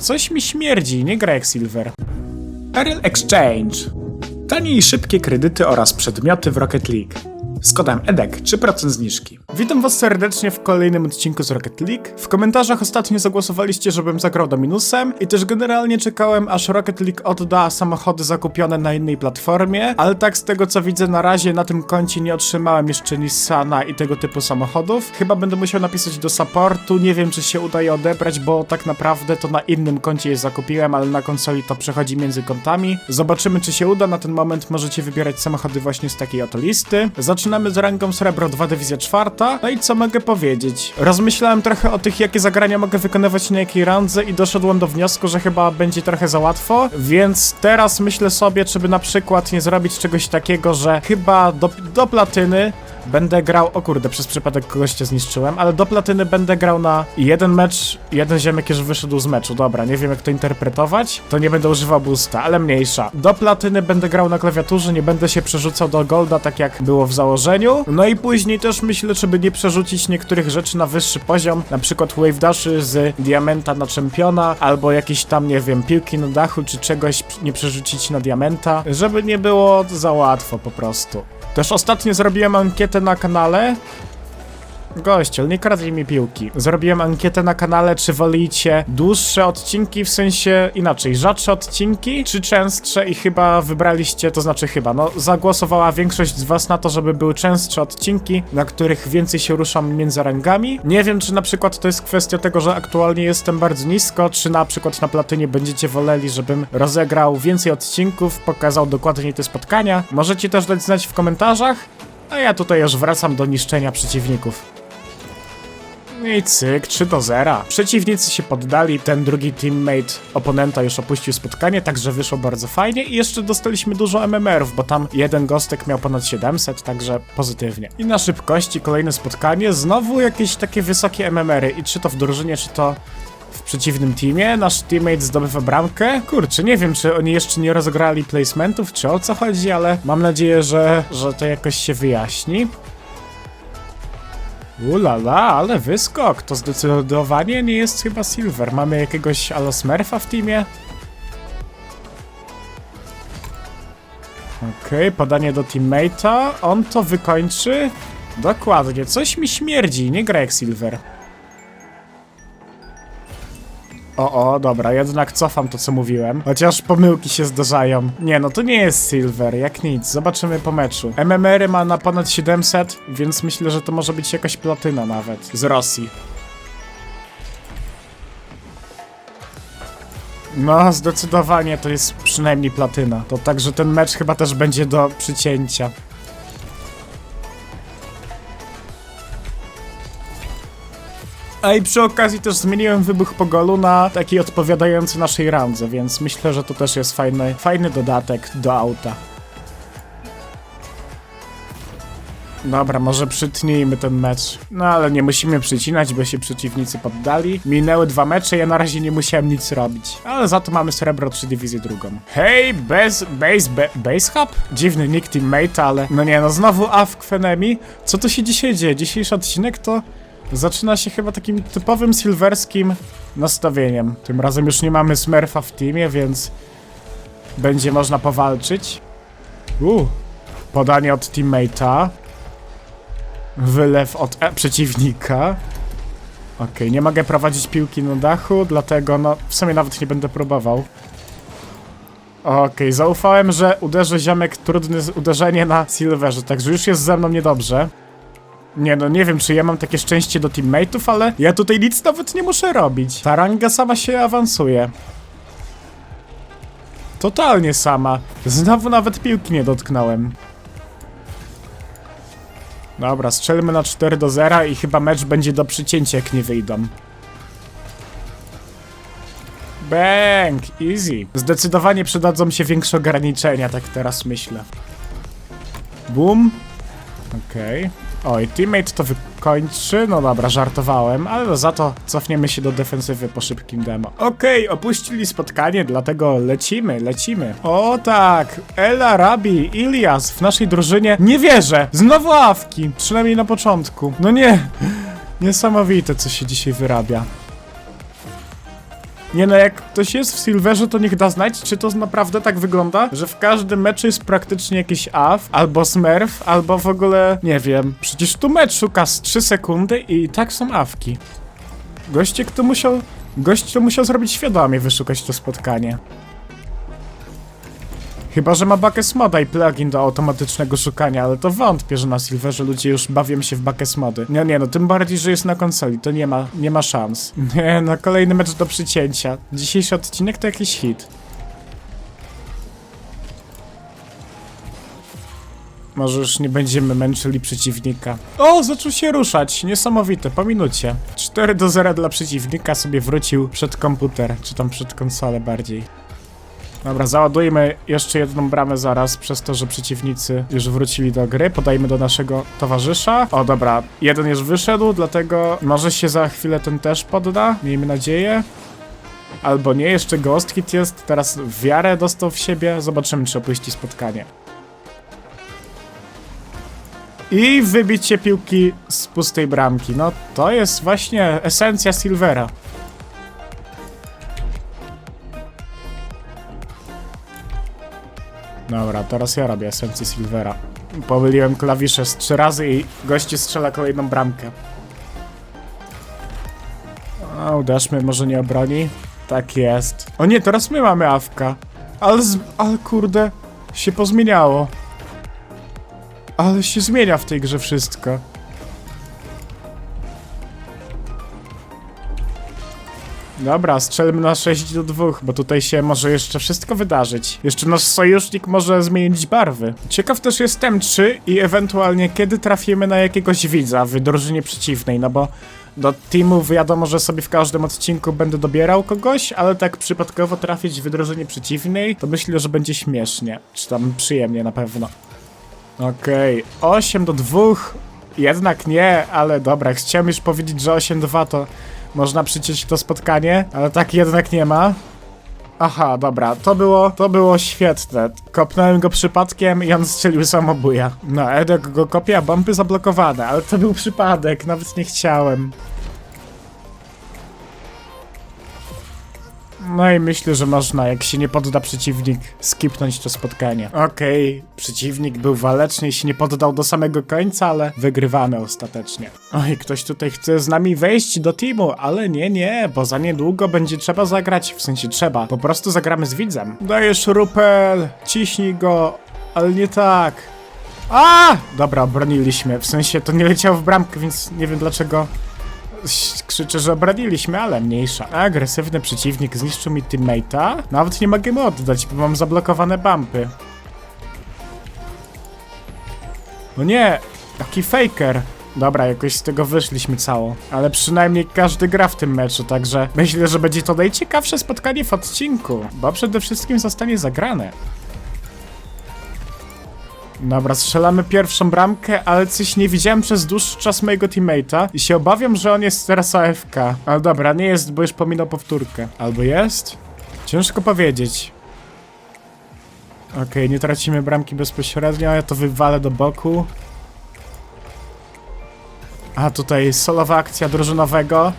Coś mi śmierdzi, nie gra jak Silver. Ariel Exchange. Tanie i szybkie kredyty oraz przedmioty w Rocket League. Z kodem EDEK 3% zniżki. Witam was serdecznie w kolejnym odcinku z Rocket League. W komentarzach ostatnio zagłosowaliście, żebym zagrał Dominusem i też generalnie czekałem, aż Rocket League odda samochody zakupione na innej platformie, ale tak z tego co widzę na razie na tym koncie nie otrzymałem jeszcze Nissana i tego typu samochodów. Chyba będę musiał napisać do supportu, nie wiem czy się udaje odebrać, bo tak naprawdę to na innym koncie je zakupiłem, ale na konsoli to przechodzi między kontami. Zobaczymy czy się uda, na ten moment możecie wybierać samochody właśnie z takiej oto listy. Zaczynamy z rangą srebro 2 dywizja 4. No i co mogę powiedzieć? Rozmyślałem trochę o tych, jakie zagrania mogę wykonywać na jakiej randze i doszedłem do wniosku, że chyba będzie trochę za łatwo, więc teraz myślę sobie, czy by na przykład nie zrobić czegoś takiego, że chyba do, do platyny będę grał, o kurde, przez przypadek kogoś cię zniszczyłem, ale do platyny będę grał na jeden mecz, jeden ziemek już wyszedł z meczu, dobra, nie wiem jak to interpretować, to nie będę używał boosta, ale mniejsza. Do platyny będę grał na klawiaturze, nie będę się przerzucał do golda, tak jak było w założeniu, no i później też myślę, żeby nie przerzucić niektórych rzeczy na wyższy poziom, na przykład wave dashy z diamenta na czempiona, albo jakieś tam, nie wiem, piłki na dachu, czy czegoś nie przerzucić na diamenta, żeby nie było za łatwo po prostu. Też ostatnio zrobiłem ankietę na kanale. Gościel, nie kradnij mi piłki. Zrobiłem ankietę na kanale, czy wolicie dłuższe odcinki, w sensie inaczej, rzadsze odcinki, czy częstsze i chyba wybraliście, to znaczy chyba, no zagłosowała większość z was na to, żeby były częstsze odcinki, na których więcej się ruszam między rangami. Nie wiem, czy na przykład to jest kwestia tego, że aktualnie jestem bardzo nisko, czy na przykład na platynie będziecie woleli, żebym rozegrał więcej odcinków, pokazał dokładnie te spotkania. Możecie też dać znać w komentarzach, a ja tutaj już wracam do niszczenia przeciwników. I cyk, 3 do 0. Przeciwnicy się poddali, ten drugi teammate oponenta już opuścił spotkanie, także wyszło bardzo fajnie i jeszcze dostaliśmy dużo MMR-ów, bo tam jeden gostek miał ponad 700, także pozytywnie. I na szybkości kolejne spotkanie, znowu jakieś takie wysokie MMR-y i czy to w drużynie, czy to w przeciwnym teamie. Nasz teammate zdobywa bramkę. Kurczę, nie wiem, czy oni jeszcze nie rozegrali placementów, czy o co chodzi, ale mam nadzieję, że, że to jakoś się wyjaśni. Ulala, ale wyskok, to zdecydowanie nie jest chyba Silver. Mamy jakiegoś Ala Smurfa w teamie? Okej, podanie do teammate'a, on to wykończy? Dokładnie, coś mi śmierdzi, nie gra jak Silver. O, o, dobra, jednak cofam to, co mówiłem. Chociaż pomyłki się zdarzają. Nie, no to nie jest Silver, jak nic. Zobaczymy po meczu. MMR ma na ponad 700, więc myślę, że to może być jakaś platyna nawet. Z Rosji. No, zdecydowanie to jest przynajmniej platyna. To także ten mecz chyba też będzie do przycięcia. A i przy okazji też zmieniłem wybuch po golu na taki odpowiadający naszej randze, więc myślę, że to też jest fajny, fajny dodatek do auta. Dobra, może przytnijmy ten mecz. No ale nie musimy przycinać, bo się przeciwnicy poddali. Minęły dwa mecze, ja na razie nie musiałem nic robić. Ale za to mamy srebro 3 dywizję drugą. Hej, bez, base, base hub? Dziwny nick teammate, ale... No nie no, znowu A w. Co tu się dzisiaj dzieje? Dzisiejszy odcinek to... Zaczyna się chyba takim typowym silwerskim nastawieniem. Tym razem już nie mamy Smurfa w teamie, więc będzie można powalczyć. Uh, podanie od teammate'a. Wylew od e, przeciwnika. Okej, nie mogę prowadzić piłki na dachu, dlatego no w sumie nawet nie będę próbował. Okej, zaufałem, że uderzy ziomek trudne uderzenie na silverze, także już jest ze mną niedobrze. Nie no, nie wiem czy ja mam takie szczęście do teammateów, ale ja tutaj nic nawet nie muszę robić. Ta ranga sama się awansuje. Totalnie sama. Znowu nawet piłki nie dotknąłem. Dobra, strzelmy na 4 do 0 i chyba mecz będzie do przycięcia jak nie wyjdą. Bang! Easy. Zdecydowanie przydadzą się większe ograniczenia, tak teraz myślę. Boom. Okej. Oj, teammate to wykończy. No dobra, żartowałem, ale za to cofniemy się do defensywy po szybkim demo. Okej, opuścili spotkanie, dlatego lecimy, lecimy. O tak, El Arabi, Ilias w naszej drużynie. Nie wierzę! Znowu awki, przynajmniej na początku. No nie, niesamowite co się dzisiaj wyrabia. Nie no, jak ktoś jest w Silverze, to niech da znać, czy to naprawdę tak wygląda, że w każdym meczu jest praktycznie jakiś AF, albo Smurf, albo w ogóle, nie wiem, przecież tu mecz szuka z 3 sekundy i tak są awki. Goście, kto musiał, gość to musiał zrobić świadomie, wyszukać to spotkanie. Chyba, że ma Buckets Moda i plugin do automatycznego szukania, ale to wątpię, że na Silverze ludzie już bawią się w Buckets Mody. Nie, nie, no tym bardziej, że jest na konsoli, to nie ma, nie ma szans. Nie, no kolejny mecz do przycięcia. Dzisiejszy odcinek to jakiś hit. Może już nie będziemy męczyli przeciwnika. O, zaczął się ruszać. Niesamowite, po minucie. 4 do 0 dla przeciwnika sobie wrócił przed komputer, czy tam przed konsolę bardziej. Dobra, załadujmy jeszcze jedną bramę zaraz, przez to, że przeciwnicy już wrócili do gry. Podajmy do naszego towarzysza. O, dobra, jeden już wyszedł, dlatego może się za chwilę ten też podda. Miejmy nadzieję. Albo nie, jeszcze Ghost Hit jest, teraz wiarę dostał w siebie. Zobaczymy, czy opuści spotkanie. I wybicie piłki z pustej bramki. No, to jest właśnie esencja Silvera. Teraz ja robię esencję Silvera. Pomyliłem klawisze z trzy razy i goście strzela kolejną bramkę. A, uderzmy, może nie obroni? Tak jest. O nie, teraz my mamy awka. Ale, z... ale kurde, się pozmieniało. Ale się zmienia w tej grze wszystko. Dobra, strzelmy na 6 do 2, bo tutaj się może jeszcze wszystko wydarzyć. Jeszcze nasz sojusznik może zmienić barwy. Ciekaw też jestem, czy i ewentualnie kiedy trafimy na jakiegoś widza w drużynie przeciwnej, no bo do teamu wiadomo, że sobie w każdym odcinku będę dobierał kogoś, ale tak przypadkowo trafić w drużynie przeciwnej, to myślę, że będzie śmiesznie. Czy tam przyjemnie na pewno. Okej, 8 do 2. Jednak nie, ale dobra, chciałem już powiedzieć, że 8-2 to można przyciąć to spotkanie, ale tak jednak nie ma. Aha, dobra, to było, to było świetne. Kopnąłem go przypadkiem i on strzelił samobuja. No, Edek go kopia, bomby zablokowane, ale to był przypadek, nawet nie chciałem. No i myślę, że można, jak się nie podda przeciwnik, skipnąć to spotkanie. Okej, przeciwnik był waleczny i się nie poddał do samego końca, ale wygrywamy ostatecznie. Oj, ktoś tutaj chce z nami wejść do teamu, ale nie, nie, bo za niedługo będzie trzeba zagrać, w sensie trzeba, po prostu zagramy z widzem. Dajesz rupel, ciśnij go, ale nie tak. A! Dobra, obroniliśmy, w sensie to nie leciało w bramkę, więc nie wiem dlaczego krzyczę, że obroniliśmy, ale mniejsza. Agresywny przeciwnik zniszczył mi teammate'a. Nawet nie mogę mu oddać, bo mam zablokowane bumpy. No nie, taki faker. Dobra, jakoś z tego wyszliśmy cało. Ale przynajmniej każdy gra w tym meczu, także myślę, że będzie to najciekawsze spotkanie w odcinku, bo przede wszystkim zostanie zagrane. Dobra, strzelamy pierwszą bramkę, ale coś nie widziałem przez dłuższy czas mojego teammate'a i się obawiam, że on jest teraz AFK. Ale dobra, nie jest, bo już pominął powtórkę. Albo jest? Ciężko powiedzieć. Okej, nie tracimy bramki bezpośrednio, ja to wywalę do boku. A tutaj solowa akcja drużynowego.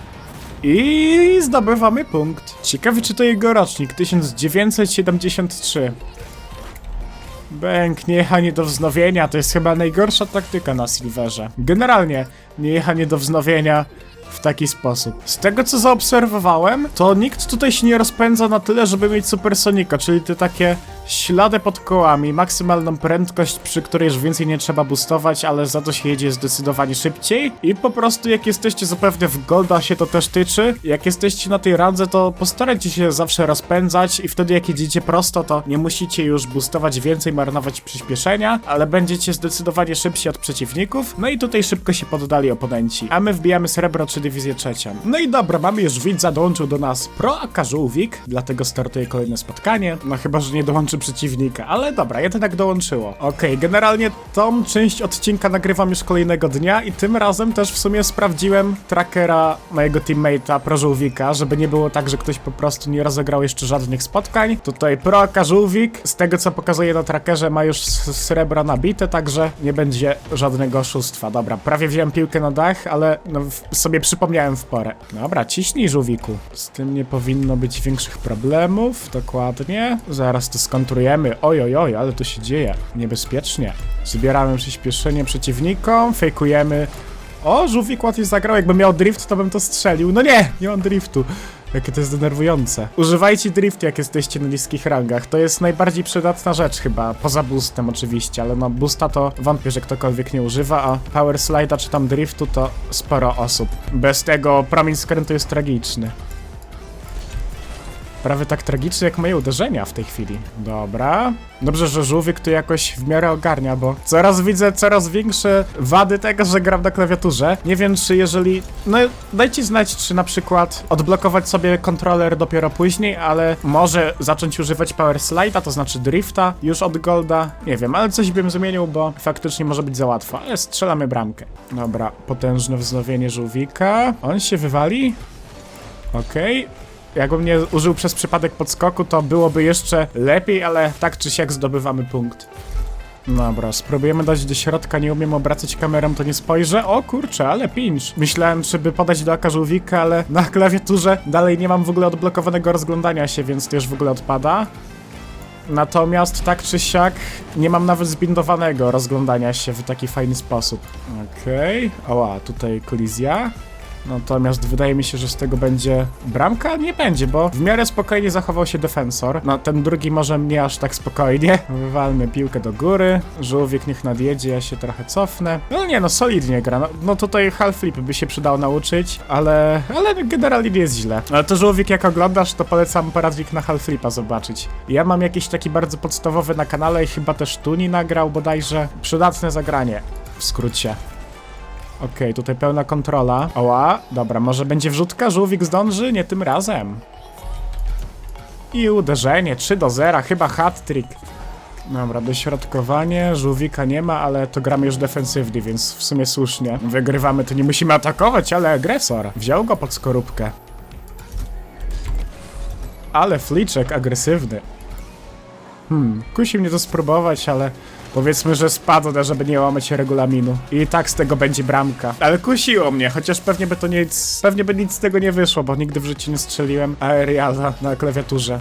I zdobywamy punkt. Ciekawy, czy to jego rocznik 1973. Bęk, niejechanie do wznowienia to jest chyba najgorsza taktyka na Silverze. Generalnie, niejechanie do wznowienia w taki sposób. Z tego co zaobserwowałem, to nikt tutaj się nie rozpędza na tyle, żeby mieć supersonika, czyli te takie ślady pod kołami, maksymalną prędkość, przy której już więcej nie trzeba boostować, ale za to się jedzie zdecydowanie szybciej. I po prostu jak jesteście zapewne w Golda się to też tyczy, jak jesteście na tej randze, to postarajcie się zawsze rozpędzać i wtedy jak jedziecie prosto, to nie musicie już boostować więcej, marnować przyspieszenia, ale będziecie zdecydowanie szybsi od przeciwników. No i tutaj szybko się poddali oponenci. A my wbijamy srebro czy dywizję trzecią. No i dobra, mamy już widza, dołączył do nas Pro Akażółwik, dlatego startuje kolejne spotkanie. No chyba, że nie dołączy przeciwnika, ale dobra, jednak dołączyło. Okej, generalnie tą część odcinka nagrywam już kolejnego dnia i tym razem też w sumie sprawdziłem trackera mojego teammate'a Prożółwika, żeby nie było tak, że ktoś po prostu nie rozegrał jeszcze żadnych spotkań. Tutaj Pro Żółwik, z tego co pokazuje na trackerze, ma już s- srebro nabite, także nie będzie żadnego oszustwa. Dobra, prawie wziąłem piłkę na dach, ale no, sobie przypomniałem w porę. Dobra, ciśnij Żółwiku. Z tym nie powinno być większych problemów, dokładnie. Zaraz to skontrujemy. Oj, oj, oj, ale to się dzieje. Niebezpiecznie. Zbieramy przyspieszenie przeciwnikom, fejkujemy. O, żółwik łatwiej zagrał. Jakby miał drift, to bym to strzelił. No nie, nie mam driftu. Jakie to jest denerwujące. Używajcie driftu, jak jesteście na niskich rangach. To jest najbardziej przydatna rzecz chyba, poza boostem oczywiście, ale no boosta to wątpię, że ktokolwiek nie używa, a power slide'a czy tam driftu to sporo osób. Bez tego promień skrętu jest tragiczny. Prawie tak tragiczny jak moje uderzenia w tej chwili. Dobra. Dobrze, że żółwik tu jakoś w miarę ogarnia, bo coraz widzę coraz większe wady tego, że gram na klawiaturze. Nie wiem, czy jeżeli... No, dajcie znać, czy na przykład odblokować sobie kontroler dopiero później, ale może zacząć używać power slide'a, to znaczy drifta już od golda. Nie wiem, ale coś bym zmienił, bo faktycznie może być za łatwo. Ale strzelamy bramkę. Dobra, potężne wznowienie żółwika. On się wywali? Okej. Jakbym nie użył przez przypadek podskoku, to byłoby jeszcze lepiej, ale tak czy siak zdobywamy punkt. Dobra, spróbujemy dać do środka, nie umiem obracać kamerą, to nie spojrzę. O kurczę, ale pinch. Myślałem, czy by podać do żółwika, ale na klawiaturze dalej nie mam w ogóle odblokowanego rozglądania się, więc już w ogóle odpada. Natomiast tak czy siak nie mam nawet zbindowanego rozglądania się w taki fajny sposób. Okej, oła, tutaj kolizja. Natomiast wydaje mi się, że z tego będzie bramka? Nie będzie, bo w miarę spokojnie zachował się defensor. No ten drugi może mnie aż tak spokojnie. Wywalmy piłkę do góry. Żółwik niech nadjedzie, ja się trochę cofnę. No nie, no solidnie gra. No, no tutaj half flip by się przydało nauczyć, ale, ale generalnie nie jest źle. Ale to żółwik jak oglądasz, to polecam poradnik na half flipa zobaczyć. Ja mam jakiś taki bardzo podstawowy na kanale i chyba też Tuni nagrał bodajże. Przydatne zagranie. W skrócie. Okej, tutaj pełna kontrola. Oła, dobra, może będzie wrzutka, żółwik zdąży? Nie tym razem. I uderzenie, 3 do 0, chyba hat-trick. Dobra, dośrodkowanie, żółwika nie ma, ale to gramy już defensywnie, więc w sumie słusznie. Wygrywamy, to nie musimy atakować, ale agresor. Wziął go pod skorupkę. Ale fliczek agresywny. Hmm, kusi mnie to spróbować, ale powiedzmy, że spadł, żeby nie łamać regulaminu. I tak z tego będzie bramka. Ale kusiło mnie, chociaż pewnie by to nic, pewnie by nic z tego nie wyszło, bo nigdy w życiu nie strzeliłem aeriala na klawiaturze.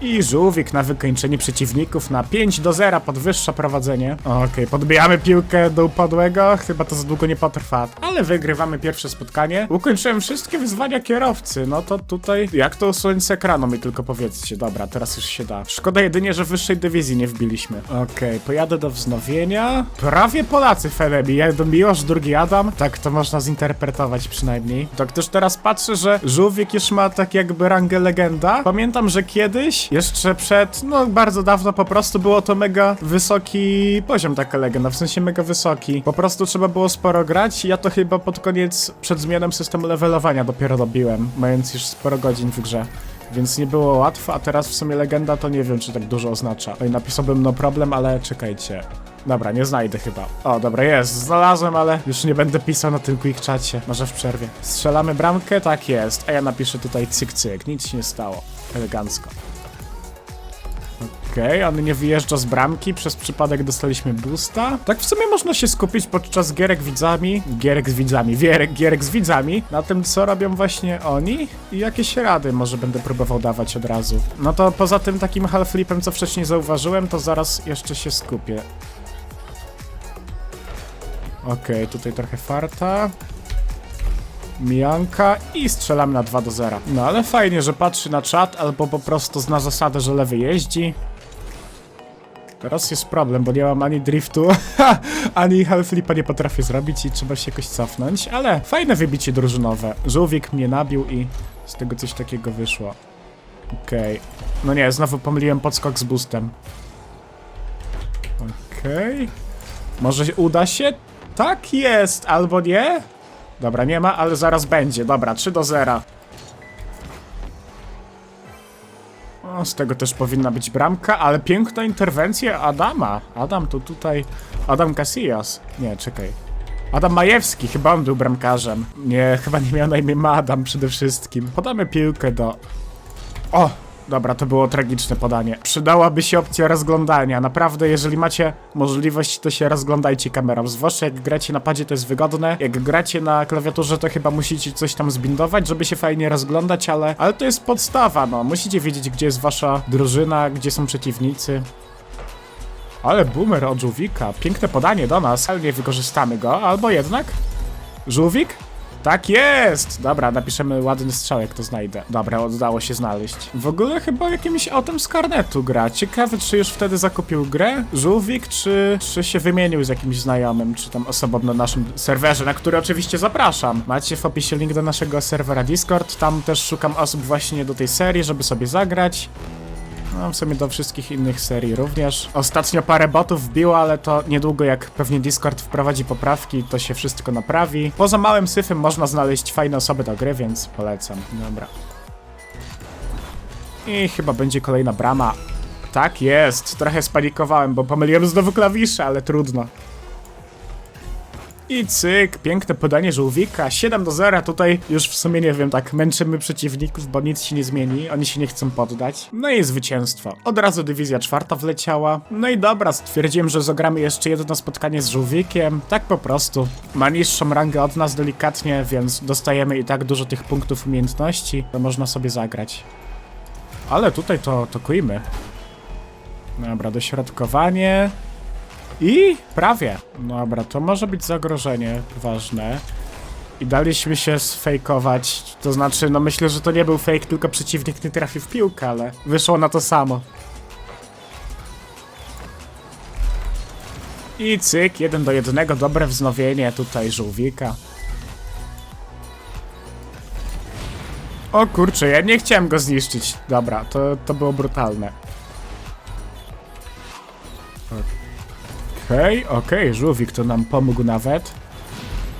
I żółwik na wykończenie przeciwników na 5 do 0 podwyższa prowadzenie. Okej, podbijamy piłkę do upadłego, chyba to za długo nie potrwa. Ale wygrywamy pierwsze spotkanie. Ukończyłem wszystkie wyzwania kierowcy, no to tutaj... Jak to usunąć z ekranu mi tylko powiedzcie. Dobra, teraz już się da. Szkoda jedynie, że wyższej dywizji nie wbiliśmy. Okej, pojadę do wznowienia. Prawie Polacy w Enemy. Jeden Miłosz, drugi Adam. Tak to można zinterpretować przynajmniej. Tak też teraz patrzę, że żółwik już ma tak jakby rangę legenda. Pamiętam, że kiedyś, jeszcze przed, no bardzo dawno po prostu było to mega wysoki poziom taka legenda, w sensie mega wysoki. Po prostu trzeba było sporo grać ja to chyba pod koniec, przed zmianą systemu levelowania dopiero dobiłem, mając już sporo godzin w grze. Więc nie było łatwo, a teraz w sumie legenda to nie wiem, czy tak dużo oznacza. No i napisałbym no problem, ale czekajcie. Dobra, nie znajdę chyba. O, dobra, jest, znalazłem, ale już nie będę pisał na tym quick czacie. Może w przerwie. Strzelamy bramkę? Tak jest. A ja napiszę tutaj cyk cyk, nic się nie stało. Elegancko. Okej, on nie wyjeżdża z bramki, przez przypadek dostaliśmy boosta. Tak w sumie można się skupić podczas gierek widzami, gierek z widzami, gierek, gierek z widzami, na tym co robią właśnie oni i jakieś rady może będę próbował dawać od razu. No to poza tym takim half flipem, co wcześniej zauważyłem, to zaraz jeszcze się skupię. Okej, tutaj trochę farta. Mijanka i strzelamy na 2 do 0. No ale fajnie, że patrzy na czat albo po prostu zna zasadę, że lewy jeździ. Teraz jest problem, bo nie mam ani driftu, ani half flipa nie potrafię zrobić i trzeba się jakoś cofnąć, ale fajne wybicie drużynowe. Żółwik mnie nabił i z tego coś takiego wyszło. Okej. No nie, znowu pomyliłem podskok z boostem. Okej. Może uda się? Tak jest, albo nie? Dobra, nie ma, ale zaraz będzie. Dobra, 3 do 0. Z tego też powinna być bramka, ale piękna interwencja Adama. Adam to tutaj... Adam Casillas. Nie, czekaj. Adam Majewski, chyba on był bramkarzem. Nie, chyba nie miał na imię Madam przede wszystkim. Podamy piłkę do... O! Dobra, to było tragiczne podanie. Przydałaby się opcja rozglądania. Naprawdę, jeżeli macie możliwość, to się rozglądajcie kamerą. Zwłaszcza jak gracie na padzie, to jest wygodne. Jak gracie na klawiaturze, to chyba musicie coś tam zbindować, żeby się fajnie rozglądać, ale, ale to jest podstawa, no. Musicie wiedzieć, gdzie jest wasza drużyna, gdzie są przeciwnicy. Ale boomer od żółwika. Piękne podanie do nas, ale nie wykorzystamy go. Albo jednak? Żółwik? Tak jest! Dobra, napiszemy ładny strzał, jak to znajdę. Dobra, udało się znaleźć. W ogóle chyba jakimś autem z karnetu gra. Ciekawe, czy już wtedy zakupił grę Żółwik, czy, czy się wymienił z jakimś znajomym, czy tam osobą na naszym serwerze, na który oczywiście zapraszam. Macie w opisie link do naszego serwera Discord. Tam też szukam osób właśnie do tej serii, żeby sobie zagrać. No, w sumie do wszystkich innych serii również. Ostatnio parę botów wbiło, ale to niedługo jak pewnie Discord wprowadzi poprawki, to się wszystko naprawi. Poza małym syfem można znaleźć fajne osoby do gry, więc polecam. Dobra. I chyba będzie kolejna brama. Tak jest, trochę spanikowałem, bo pomyliłem znowu klawisze, ale trudno. I cyk, piękne podanie żółwika, 7 do 0, tutaj już w sumie nie wiem, tak męczymy przeciwników, bo nic się nie zmieni, oni się nie chcą poddać. No i zwycięstwo. Od razu dywizja czwarta wleciała. No i dobra, stwierdziłem, że zagramy jeszcze jedno spotkanie z żółwikiem, tak po prostu. Ma niższą rangę od nas delikatnie, więc dostajemy i tak dużo tych punktów umiejętności, to można sobie zagrać. Ale tutaj to, to kujmy. Dobra, dośrodkowanie. I prawie. Dobra, to może być zagrożenie ważne. I daliśmy się sfejkować. To znaczy, no myślę, że to nie był fake, tylko przeciwnik nie trafił w piłkę, ale wyszło na to samo. I cyk, jeden do jednego, dobre wznowienie tutaj żółwika. O kurczę, ja nie chciałem go zniszczyć. Dobra, to, to było brutalne. Okej, okej, żółwik to nam pomógł nawet.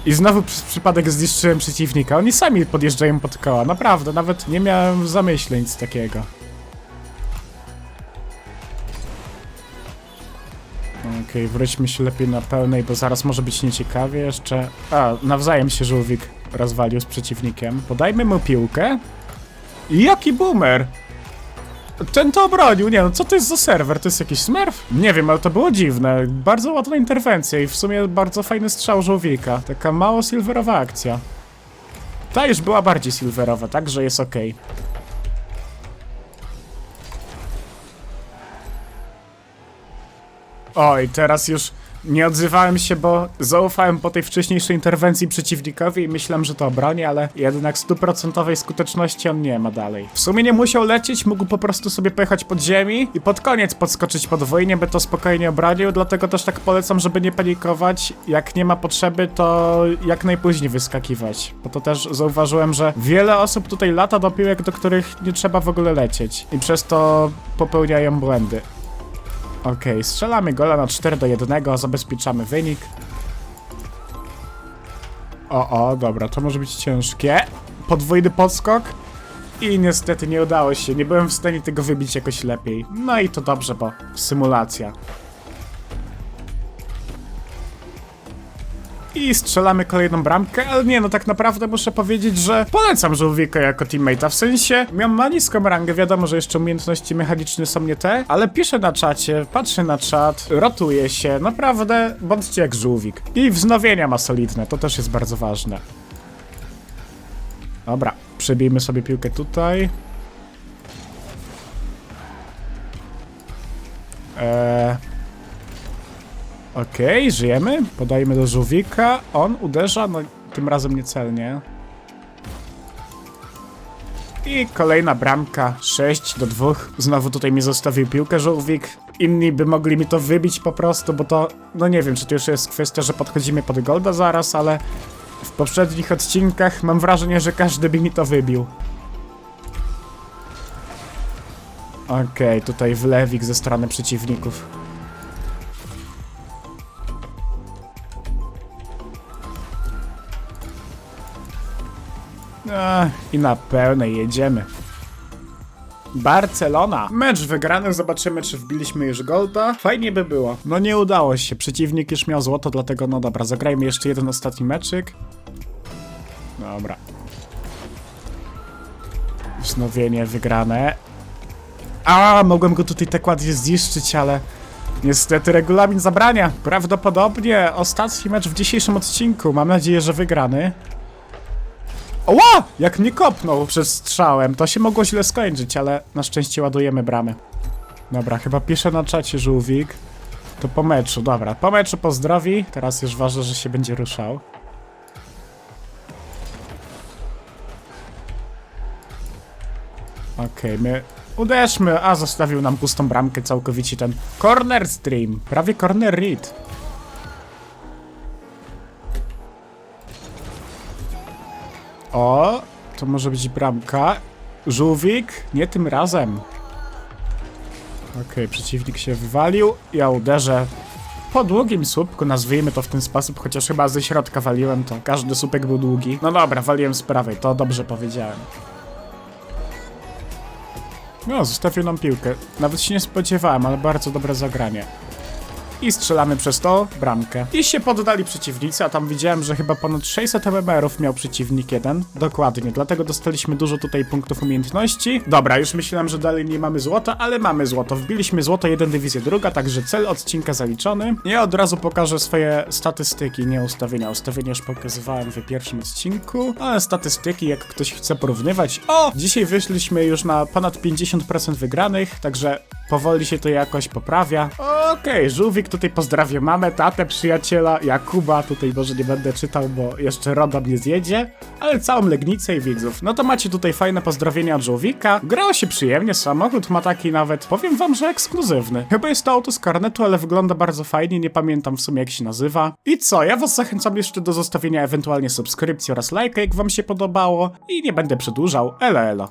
I znowu przez przypadek zniszczyłem przeciwnika. Oni sami podjeżdżają pod koła, naprawdę, nawet nie miałem w zamyśle nic takiego. Okej, wróćmy się lepiej na pełnej, bo zaraz może być nieciekawie jeszcze. A, nawzajem się żółwik rozwalił z przeciwnikiem. Podajmy mu piłkę. Jaki boomer! Ten to obronił, nie no, co to jest za serwer? To jest jakiś smurf? Nie wiem, ale to było dziwne. Bardzo ładna interwencja i w sumie bardzo fajny strzał żółwika. Taka mało silverowa akcja. Ta już była bardziej silverowa, także jest ok. Oj, teraz już nie odzywałem się, bo zaufałem po tej wcześniejszej interwencji przeciwnikowi i myślałem, że to obroni, ale jednak stuprocentowej skuteczności on nie ma dalej. W sumie nie musiał lecieć, mógł po prostu sobie pojechać pod ziemi i pod koniec podskoczyć podwójnie, by to spokojnie obronił, dlatego też tak polecam, żeby nie panikować. Jak nie ma potrzeby, to jak najpóźniej wyskakiwać. Bo to też zauważyłem, że wiele osób tutaj lata do piłek, do których nie trzeba w ogóle lecieć i przez to popełniają błędy. Okej, strzelamy gola na 4 do 1, zabezpieczamy wynik. O, o, dobra, to może być ciężkie. Podwójny podskok. I niestety nie udało się, nie byłem w stanie tego wybić jakoś lepiej. No i to dobrze, bo symulacja. I strzelamy kolejną bramkę, ale nie, no tak naprawdę muszę powiedzieć, że polecam żółwika jako teammate'a, w sensie miał ma niską rangę, wiadomo, że jeszcze umiejętności mechaniczne są nie te, ale piszę na czacie, patrzę na czat, rotuje się, naprawdę bądźcie jak żółwik. I wznowienia ma solidne, to też jest bardzo ważne. Dobra, przebijmy sobie piłkę tutaj. Eee... Okej, żyjemy. Podajmy do żółwika. On uderza, no tym razem niecelnie. I kolejna bramka, 6 do 2. Znowu tutaj mi zostawił piłkę żółwik. Inni by mogli mi to wybić po prostu, bo to, no nie wiem, czy to już jest kwestia, że podchodzimy pod golda zaraz, ale w poprzednich odcinkach mam wrażenie, że każdy by mi to wybił. Okej, tutaj wlewik ze strony przeciwników. I na pełnej jedziemy. Barcelona. Mecz wygrany, zobaczymy czy wbiliśmy już golda. Fajnie by było. No nie udało się, przeciwnik już miał złoto, dlatego no dobra, zagrajmy jeszcze jeden ostatni meczyk. Dobra. Wznowienie wygrane. A, mogłem go tutaj tak ładnie zniszczyć, ale niestety regulamin zabrania. Prawdopodobnie ostatni mecz w dzisiejszym odcinku. Mam nadzieję, że wygrany. Oła! Jak mnie kopnął przed strzałem. To się mogło źle skończyć, ale na szczęście ładujemy bramy. Dobra, chyba pisze na czacie żółwik. To po meczu, dobra. Po meczu pozdrowi. Teraz już ważne, że się będzie ruszał. Okej, my uderzmy. A, zostawił nam pustą bramkę całkowicie ten corner stream. Prawie corner read. O, to może być bramka. Żółwik, nie tym razem. Okej, przeciwnik się wywalił. Ja uderzę po długim słupku, nazwijmy to w ten sposób, chociaż chyba ze środka waliłem, to każdy słupek był długi. No dobra, waliłem z prawej, to dobrze powiedziałem. No, zostawił nam piłkę. Nawet się nie spodziewałem, ale bardzo dobre zagranie. I strzelamy przez to bramkę. I się poddali przeciwnicy, a tam widziałem, że chyba ponad 600 MMR-ów miał przeciwnik jeden. Dokładnie, dlatego dostaliśmy dużo tutaj punktów umiejętności. Dobra, już myślałem, że dalej nie mamy złota, ale mamy złoto. Wbiliśmy złoto, jeden dywizję druga, także cel odcinka zaliczony. Ja od razu pokażę swoje statystyki, nie ustawienia. Ustawienia już pokazywałem w pierwszym odcinku, ale statystyki, jak ktoś chce porównywać. O! Dzisiaj wyszliśmy już na ponad 50% wygranych, także powoli się to jakoś poprawia. Okej, żółwik tutaj pozdrawia mamę, tatę, przyjaciela, Jakuba, tutaj może nie będę czytał, bo jeszcze Roda mnie zjedzie, ale całą Legnicę i widzów. No to macie tutaj fajne pozdrowienia od żółwika. Grało się przyjemnie, samochód ma taki nawet, powiem wam, że ekskluzywny. Chyba jest to auto z karnetu, ale wygląda bardzo fajnie, nie pamiętam w sumie jak się nazywa. I co, ja was zachęcam jeszcze do zostawienia ewentualnie subskrypcji oraz lajka, jak wam się podobało i nie będę przedłużał, elo elo.